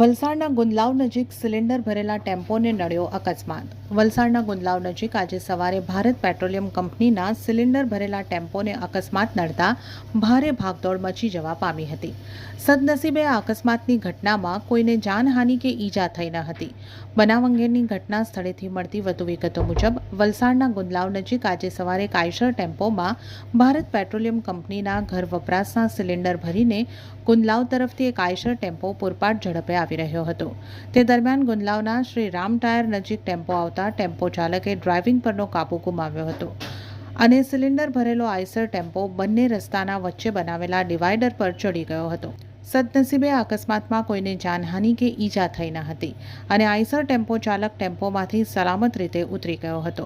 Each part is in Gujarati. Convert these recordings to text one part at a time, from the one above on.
વલસાડના ગુંદલાવ નજીક સિલિન્ડર ભરેલા ટેમ્પોને નડ્યો અકસ્માત. વલસાડના ગુંદલાવ નજીક આજે સવારે ભારત પેટ્રોલિયમ કંપનીના સિલિન્ડર ભરેલા ટેમ્પોને અકસ્માત નડતા ભારે ભાગદોડ મચી જવા પામી હતી. સદનસીબે આ અકસ્માતની ઘટનામાં કોઈને જાનહાનિ કે ઈજા થઈ ન હતી. બનાવ અંગેની ઘટના સ્થળેથી મળતી વધુ વિગતો મુજબ, વલસાડના ગુંદલાવ નજીક આજે સવારે કાયસર ટેમ્પોમાં ભારત પેટ્રોલિયમ કંપનીના ઘર વપરાશના સિલિન્ડર ભરીને ગુંદલાવ તરફથી એક આયશર ટેમ્પો પૂરપાટ ઝડપે આવી રહ્યો હતો. તે દરમિયાન ગુંદલાવના શ્રી રામ ટાયર નજીક ટેમ્પો આવતા ટેમ્પો ચાલકે ડ્રાઇવિંગ પરનો કાબુ ગુમાવ્યો હતો. અને સિલિન્ડર ભરેલો આયસર ટેમ્પો બંને રસ્તાના વચ્ચે બનાવેલા ડિવાઈડર પર ચડી ગયો હતો. સદનસીબે અકસ્માતમાં કોઈને જાનહાનિ કે ઈજા થઈ ન હતી અને આઈસર ટેમ્પો ચાલક ટેમ્પોમાંથી સલામત રીતે ઉતરી ગયો હતો.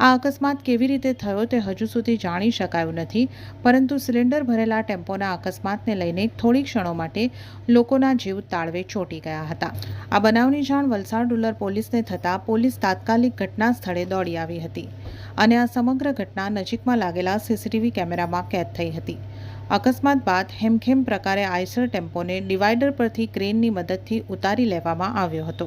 આ અકસ્માત કેવી રીતે થયો તે હજુ સુધી જાણી શકાયું નથી, પરંતુ સિલિન્ડર ભરેલા ટેમ્પોના અકસ્માતને લઈને થોડી ક્ષણો માટે લોકોના જીવ તાળવે ચોંટી ગયા હતા. આ બનાવની જાણ વલસાડ રૂરલ પોલીસને થતાં પોલીસ તાત્કાલિક ઘટના સ્થળે દોડી આવી હતી અને આ સમગ્ર ઘટના નજીકમાં લાગેલા સીસીટીવી કેમેરામાં કેદ થઈ હતી. અકસ્માત બાદ હેમખેમ પ્રકારે આઈસર ટેમ્પોને ડિવાઈડર પરથી ક્રેનની મદદથી ઉતારી લેવામાં આવ્યો હતો.